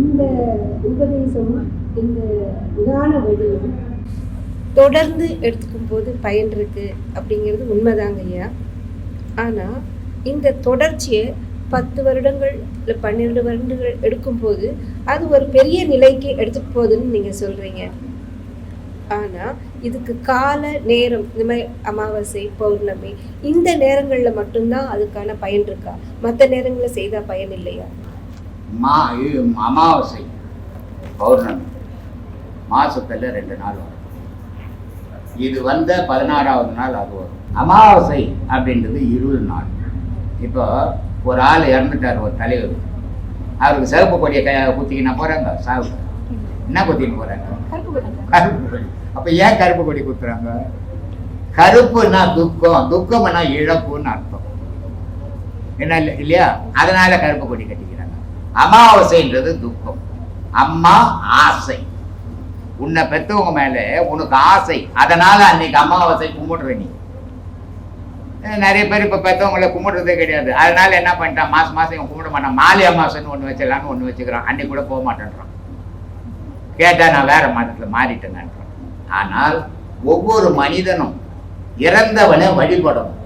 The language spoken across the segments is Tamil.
இந்த உபதேசமும் இந்த உதான வழியும் தொடர்ந்து எடுத்துக்கும் போது பயன் இருக்கு அப்படிங்கிறது உண்மைதாங்க ஐயா. ஆனால் இந்த தொடர்ச்சியை பத்து வருடங்கள் இல்லை பன்னிரெண்டு வருடங்கள் எடுக்கும்போது அது ஒரு பெரிய நிலைக்கு எடுத்துட்டு போகுதுன்னு நீங்கள் சொல்கிறீங்க ஆனால் இதுக்கு கால நேரம் இந்த மாதிரி அமாவாசை பௌர்ணமி இந்த நேரங்களில் மட்டும்தான் அதுக்கான பயன் இருக்கா? மற்ற நேரங்களில் செய்தால் பயன் இல்லையா? மா இது அமாவாசை பௌர்ணமி. மாசத்துல ரெண்டு நாள் வரும். இது வந்த பதினாறாவது நாள் அது வரும். அமாவாசை அப்படின்றது இருபது நாள். இப்போ ஒரு ஆள் இறந்துட்டார் ஒரு தலைவர். அவருக்கு சிவப்பு கொடியை க குத்திக்கினா போகிறாங்க சாவு என்ன குத்தின்னு போகிறாங்க கருப்பு கொடி. அப்போ ஏன் கருப்பு கொடி குத்துறாங்க? கருப்புன்னா துக்கம். துக்கம்னா இழப்புன்னு அர்த்தம். என்ன இல்லை இல்லையா? அதனால கருப்பு கொடி கட்டிக்கிறாங்க அமாவாசைன்றது துக்கம். அம்மா ஆசை. உன்னை பெத்தவங்க மேல உனக்கு ஆசை. அதனால அன்னைக்கு அமாவாசை கும்பிடுற நீ. நிறைய பேர் இப்போ பெத்தவங்கள கும்பிடுறதே கிடையாது. அதனால என்ன பண்ணிட்டான்? மாசம் மாசம் இவன் கும்பிட மாட்டான். மாலை அமாவாசைன்னு ஒன்று வச்சிடலான்னு ஒன்று வச்சுக்கிறான். அன்னைக்கு கூட போக மாட்டேன்றான். கேட்டா நான் வேற மாதத்துல மாறிட்டேன்றான். ஆனால் ஒவ்வொரு மனிதனும் இறந்தவனை வழிபடணும்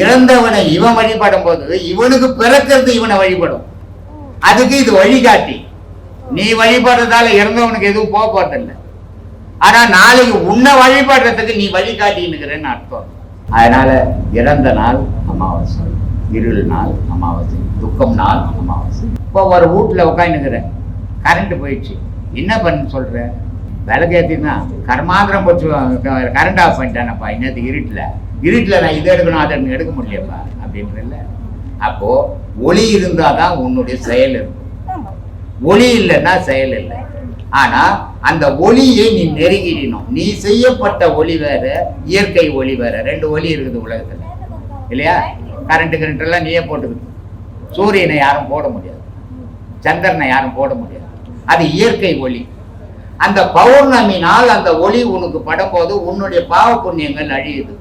இறந்தவனை இவன் வழிபடும் போது இவனுக்கு பிறக்கிறது இவனை வழிபடும். அதுக்கு இது வழிகாட்டி. நீ வழிபடுறதால இறந்தவனுக்கு எதுவும் போக போறதில்லை. ஆனா நாளைக்கு உன்னை வழிபடுறதுக்கு நீ வழிகாட்டின்னு அர்த்தம். அதனால இறந்த நாள் அமாவாசை இருள் நாள் அமாவாசை துக்கம் நாள் அமாவாசை. இப்போ ஒரு வீட்டில் உட்காந்துக்கிறேன் கரண்ட் போயிடுச்சு. என்ன பண்ண சொல்ற? விளக்கேற்றினா கர்மாந்திரம் போச்சு கரண்ட் ஆஃப் பண்ணிட்டானப்பா. இன்னத்துக்கு இருட்டில்? இருட்டில் நான் இதை எடுக்கணும் அதை எடுக்க எடுக்க முடியலப்பா அப்படின்றல அப்போ ஒளி இருந்தால் தான் உன்னுடைய செயல் இருக்கும். ஒளி இல்லைன்னா செயல் இல்லை. ஆனா அந்த ஒளியை நீ நெருங்கிடணும். நீ செய்யப்பட்ட ஒளி வேற இயற்கை ஒளி வேற. ரெண்டு ஒளி இருக்குது உலகத்துல. இல்லையா? கரண்ட் கரண்ட் எல்லாம் நீயே போட்டுக்கிட்டு. சூரியனை யாரும் போட முடியாது. சந்திரனை யாரும் போட முடியாது. அது இயற்கை ஒளி. அந்த பௌர்ணமி நாள் அந்த ஒளி உனக்கு படும்போது உன்னுடைய பாவ புண்ணியங்கள் அழியுது.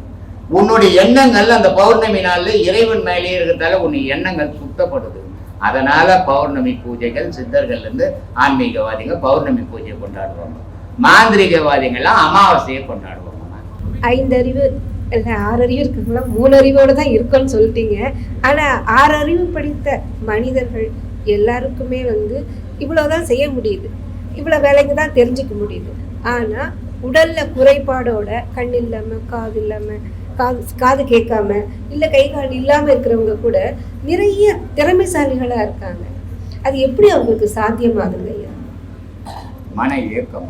உன்னுடைய எண்ணங்கள் அந்த பௌர்ணமி நாள்ல இறைவன் மேலே இருக்கிறதால உன்னுடைய எண்ணங்கள் சுத்தப்படுது. அதனால பௌர்ணமி பூஜைகள் சித்தர்கள் இருந்து ஆன்மீகவாதிங்க பௌர்ணமி பூஜையை கொண்டாடுவாங்க. மாந்திரிகவாதிகள்லாம் அமாவாசையை கொண்டாடுவாங்க. ஐந்தறிவு இல்லை ஆறறிவு இருக்குங்களா மூணு அறிவோடு தான் இருக்கும்னு சொல்லிட்டீங்க. ஆனால் ஆறறிவு படித்த மனிதர்கள் எல்லாருக்குமே வந்து இவ்வளோதான் செய்ய முடியுது. இவ்வளோ வேலைங்க தான் தெரிஞ்சுக்க முடியுது. ஆனால் உடலில் குறைபாடோட கண் இல்லாமல் காது இல்லாமல் காது காது கேட்காம இல்லை கை கால் இல்லாமல் இருக்கிறவங்க கூட நிறைய திறமைசாலிகளாக இருக்காங்க. அது எப்படி அவங்களுக்கு சாத்தியமாகுது ஐயா? மன இயக்கம்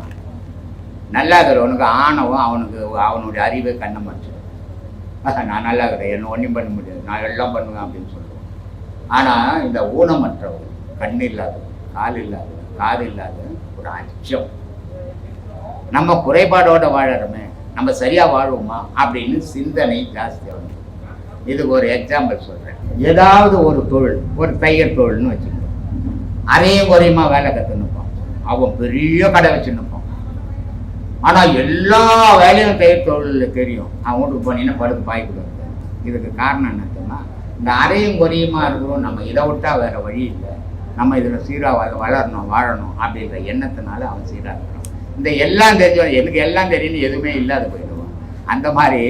நல்லா இருக்கிறவனுக்கு ஆணவம் அவனுக்கு அவனுடைய அறிவை கண்ணை மறைச்சிடும் நான் நல்லா இருக்கிறேன் என்ன ஒன்றும் பண்ண முடியாது. நான் எல்லாம் பண்ணுவேன் அப்படின்னு சொல்லுவேன் ஆனால் இந்த ஊனமற்றவன் கண் இல்லாத கால் இல்லாத காது இல்லாதவன் ஒரு அச்சம். நம்ம குறைபாடோட வாழறோமே. நம்ம சரியாக வாழ்வோமா அப்படின்னு சிந்தனை வந்து இதுக்கு ஒரு எக்ஸாம்பிள் சொல்கிறேன் ஏதாவது ஒரு தொழில் ஒரு தையல் தொழில்னு வச்சுக்கோ அரையும் குறையுமா வேலை கற்றுனுப்பான் அவன் பெரிய கடை வச்சுன்னுப்பான் ஆனால் எல்லா வேலையும் தையல் தொழிலில் தெரியும். அவன் வீட்டுக்கு போனீங்கன்னா படுத்து பாய்க்கூடாது இதுக்கு காரணம் என்ன சொன்னால் இந்த அரையும் குறையுமா இருக்கிறோம் நம்ம இதை விட்டா வேற வழி இல்லை. நம்ம இதில் சீராக வளரணும் வாழணும் அப்படின்ற எண்ணத்தினால அவன் சீராக இருக்கிறான் இந்த எல்லாம் தெரிஞ்சவன் எனக்கு எல்லாம் தெரியும்னு எதுவுமே இல்லாத போயிடுவோம். அந்த மாதிரி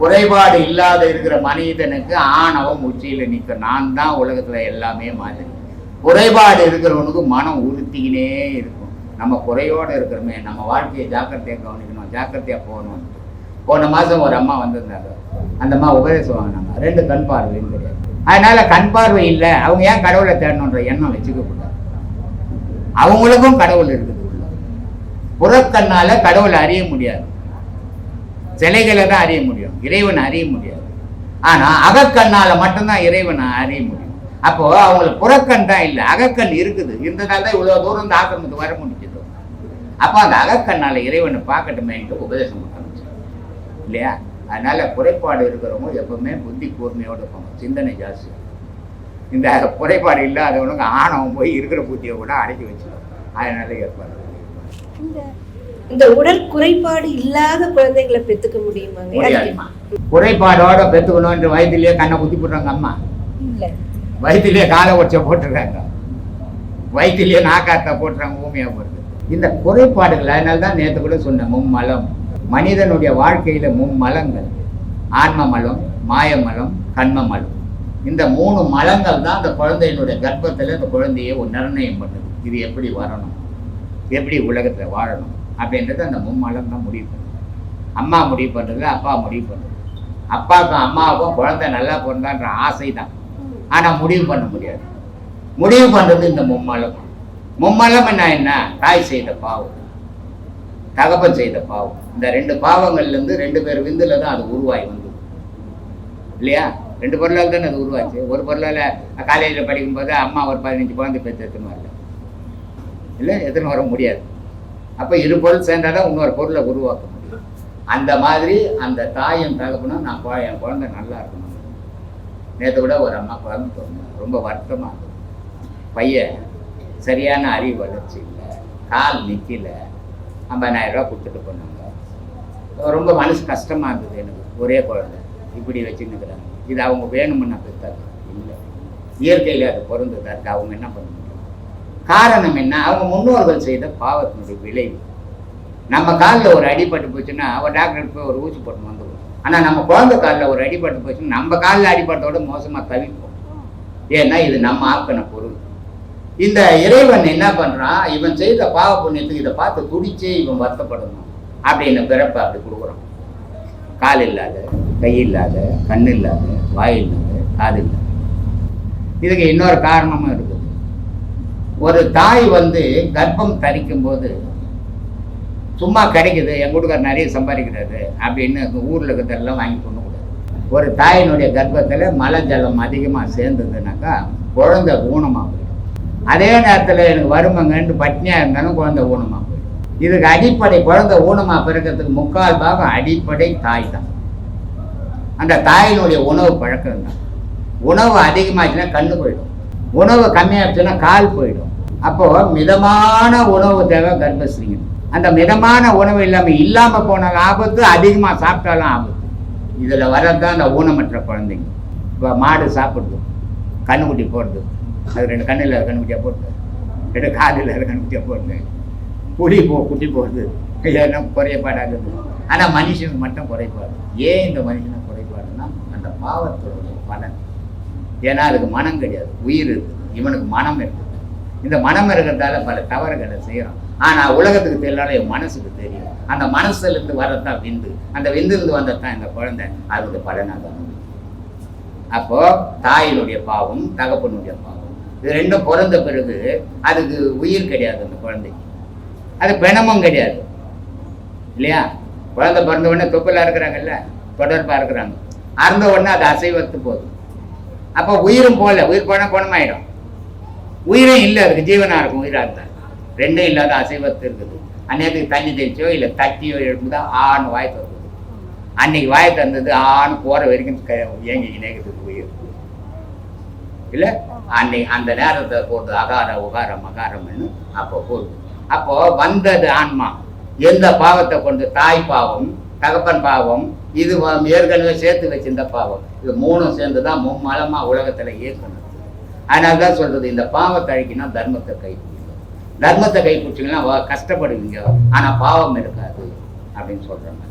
குறைபாடு இல்லாத இருக்கிற மனிதனுக்கு ஆணவம் உச்சியில் நிற்க நான் தான் உலகத்தில் எல்லாமே மாதிரி. குறைபாடு இருக்கிறவனுக்கு மனம் உறுத்திக்கினே இருக்கும். நம்ம குறையோடு இருக்கிறோமே நம்ம வாழ்க்கையை ஜாக்கிரதையாக கவனிக்கணும் ஜாக்கிரதையாக போகணும். போன மாதம் ஒரு அம்மா வந்திருந்தாங்க. அந்த அம்மா உபதேசம் வாங்கினாங்க ரெண்டு கண் பார்வையும் கிடையாது அதனால கண் பார்வை இல்லை. அவங்க ஏன் கடவுளை தேடணுன்ற எண்ணம் வச்சுக்க கூடாது. அவங்களுக்கும் கடவுள் இருக்குது. புறக்கண்ணால கடவுளை அறிய முடியாது. சிலைகளை தான் அறிய முடியும். இறைவனை அறிய முடியாது. ஆனா அகக்கண்ணால மட்டும்தான் இறைவனை அறிய முடியும். அப்போ அவங்களுக்கு புறக்கண் தான் இல்லை. அகக்கண் இருக்குது. இருந்ததால தான் இவ்வளவு தூரம் இந்த ஆக்கிரமத்துக்கு வர முடிஞ்சது. அப்போ அந்த அகக்கண்ணால இறைவனை பார்க்கட்டுமேன்ட்டு உபதேசம் பண்ண இல்லையா? அதனால குறைபாடு இருக்கிறவங்க எப்பவுமே புத்தி கூர்மையோடு இருப்பாங்க. சிந்தனை ஜாஸ்தி. இந்த குறைபாடு இல்லாதவனுக்கு ஆணவம் போய் இருக்கிற புத்தியை கூட அடக்கி வச்சிடும் அதனால ஏற்பாடு. இந்த உடல் குறைபாடு இல்லாத குழந்தைகளை பெத்துக்க முடியுமாங்க? குறைபாடோட பெற்றுக்கணுன்ற வயிற்றுலயே கண்ணை குத்தி போடுறாங்க அம்மா. வயிற்றுலயே காலை உடச்ச போட்டுருக்காங்க. வயிற்றுலயே நாக்காத்தா போட்டுறாங்க ஊமையா போடுது இந்த குறைபாடுகள் அதனால தான் நேற்று கூட சொன்னேன் மும்மலம். மனிதனுடைய வாழ்க்கையில மும்மலங்கள். ஆன்ம மலம் மாய மலம் கண்ம மலம். இந்த மூணு மலங்கள் தான் அந்த குழந்தையினுடைய கர்ப்பத்தில் அந்த குழந்தையை ஒரு நிர்ணயம் பண்ணுது. இது எப்படி வரணும்? எப்படி உலகத்தில் வாழணும் அப்படின்றது அந்த மும்மலம் தான் முடிவு பண்ணுது. அம்மா முடிவு பண்ணுறது அப்பா முடிவு பண்ணுறது அப்பாவுக்கும் அம்மாவுக்கும் குழந்தை நல்லா பிறந்தான்ற ஆசை தான் ஆனால் முடிவு பண்ண முடியாது. முடிவு பண்ணுறது இந்த மும்மலம். மும்மலம் என்ன என்ன? தாய் செய்த பாவம். தகப்பன் செய்த பாவம். இந்த ரெண்டு பாவங்கள்லேருந்து ரெண்டு பேர் விந்தில் தான் அது உருவாகி வந்தது. இல்லையா? ரெண்டு பொருளால் தானே அது உருவாச்சு. ஒரு பொருளால் காலேஜில் படிக்கும்போது அம்மா ஒரு பதினஞ்சு குழந்தை பெற்று மாதிரி இல்லை எடுத்துன்னு வர முடியாது. அப்போ இரு பொருள் சேர்ந்தால் தான் இன்னொரு பொருளை உருவாக்க முடியும். அந்த மாதிரி அந்த தாயும் தகப்பனும் நான் என் குழந்தை நல்லா இருக்கணும். நேற்று கூட ஒரு அம்மா குழந்தை தோணும் ரொம்ப வருத்தமாக இருந்தது. பையன் சரியான அறிவு வளர்ச்சி இல்லை கால் நிற்கல ஐம்பதாயிரம் ரூபா கொடுத்துட்டு போனாங்க. ரொம்ப மனசு கஷ்டமாக இருந்தது எனக்கு. ஒரே குழந்தை. இப்படி வச்சுன்னுக்குறாங்க இது அவங்க வேணும்னு பெற்றாங்க இல்லை. இயற்கையில் அது பிறந்தது அதுக்கு அவங்க என்ன பண்ணுவாங்க காரணம் என்ன? அவங்க முன்னோர்கள் செய்த பாவத்தினுடைய விளைவு. நம்ம காலில் ஒரு அடிபட்டு போச்சுன்னா ஒரு டாக்டர் போய் ஒரு ஊசி போட்டு வந்துடும் ஆனால் நம்ம குழந்தை காலில் ஒரு அடிபட்டு போச்சுன்னா நம்ம காலில் அடிபட்டோட மோசமாக தவிப்போம். ஏன்னா இது நம்ம ஆக்கின பொருள். இந்த இறைவன் என்ன பண்ணுறான் இவன் செய்த பாவ புண்ணியத்துக்கு இதை பார்த்து துடிச்சே இவன் வருத்தப்படணும் அப்படின்னு பிறப்பை அப்படி கொடுக்குறான். கால் இல்லாத கை இல்லாத கண் இல்லாத வாய் இல்லாத காது இல்லாத. இதுக்கு இன்னொரு காரணமும் இருக்குது. ஒரு தாய் வந்து கர்ப்பம் தரிக்கும் போது சும்மா கிடைக்குது என் வீட்டுக்கார் நிறைய சம்பாதிக்கிறது அப்படின்னு ஊரில் இருக்கிறதெல்லாம் வாங்கி கொண்டு ஒரு தாயினுடைய கர்ப்பத்தில் மலை ஜலம் அதிகமாக சேர்ந்ததுனாக்கா குழந்தை ஊனமாக போயிடும். அதே நேரத்தில் எனக்கு வருமங்கன்ட்டு பட்னியாக இருந்தாலும் குழந்தை ஊனமாக போயிடும். இதுக்கு அடிப்படை குழந்தை ஊனமாக பிறக்கிறதுக்கு முக்கால் பாகம் அடிப்படை தாய் தான். அந்த தாயினுடைய உணவு பழக்கம் தான். உணவு அதிகமாச்சுன்னா கண்ணு போயிடும். உணவு கம்மியாச்சுன்னா கால் போயிடும். அப்போ மிதமான உணவு தேவை கர்ப்பஸ்ரீங்க. அந்த மிதமான உணவு இல்லாமல் இல்லாமல் போனாலும் ஆபத்து அதிகமாக சாப்பிட்டாலும் ஆபத்து. இதில் வரதான் அந்த ஊனமற்ற குழந்தைங்க. இப்போ மாடு சாப்பிடுது. கண்ணுக்குட்டி போடுது. அது ரெண்டு கண்ணில் கண்ணுக்குட்டியாக போடுது. ரெண்டு காதில் கண்ணுக்குட்டியாக போடுது. புளி போ குட்டி போடுது ஏன்னா குறைபாடாகுது ஆனால் மனுஷனுக்கு மட்டும் குறைபாடு. ஏன் இந்த மனுஷனுக்கு குறைபாடுன்னா அந்த பாவத்தோடைய பலன். ஏன்னா அதுக்கு மனம் கிடையாது. உயிர் இருக்குது இவனுக்கு மனம் இருக்குது இந்த மனம் இருக்கிறதால பல தவறுகளை செய்கிறோம் ஆனால் உலகத்துக்கு தெரியல என் மனசுக்கு தெரியும். அந்த மனசுலேருந்து வரதான் விந்து. அந்த விந்துலேருந்து வந்ததான் இந்த குழந்தை. அதுக்கு பலனாக தான் அப்போ தாயினுடைய பாவம் தகப்பனுடைய பாவம். இது ரெண்டும் பிறந்த பிறகு அதுக்கு உயிர் கிடையாது அந்த குழந்தைக்கு. அது பிணமும் கிடையாது. இல்லையா? குழந்தை பிறந்த உடனே தொப்பிலா இருக்கிறாங்கல்ல? தொடர்பா இருக்கிறாங்க. அறந்த உடனே அது அசைவத்து போதும். அப்போ உயிரும் போகல. உயிர் போனால் குணமாயிடும். உயிரும் இல்லை அதுக்கு ஜீவனா இருக்கும் உயிராக இருந்தால் ரெண்டும் இல்லாத அசைவத்து இருக்குது. அன்னைக்கு தண்ணி தெளிச்சோ இல்லை தட்டியோ எழுப்புதா ஆண் வாய் திறக்குது. அன்னைக்கு வாய் திறந்தது ஆண் போற வரைக்கும் க- ஏங்கிக்கினே உயிர். இல்லை? அன்னைக்கு அந்த நேரத்தை போட்டு அகார உகாரம் மகாரம்னு அப்போ போகுது அப்போ வந்தது ஆன்மா. எந்த பாவத்தை கொண்டு தாய் பாவம் தகப்பன் பாவம் இது ஏற்கனவே சேர்த்து வச்சிருந்த பாவம். இது மூணும் சேர்ந்து தான் மும்மலமாக உலகத்துல இயக்கணும். அதனால தான் சொல்றது இந்த பாவத்தை அழிக்கினா தர்மத்தை கைப்பிடிக்கும் தர்மத்தை கைப்பிடிச்சிங்கன்னா கஷ்டப்படுவீங்க. ஆனா பாவம் இருக்காது அப்படின்னு சொல்கிறாங்க